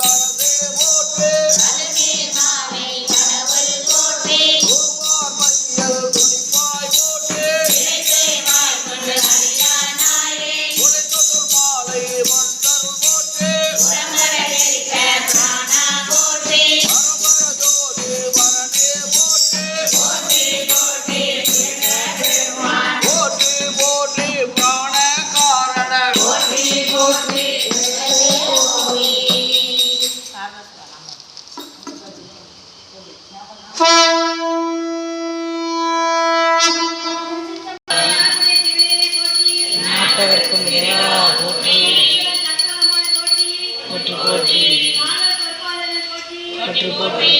தேவோற்றே விண்ணப்பவர்க்கும் இறைவா போற்றி போற்றி போற்றி. போற்றி போற்றி.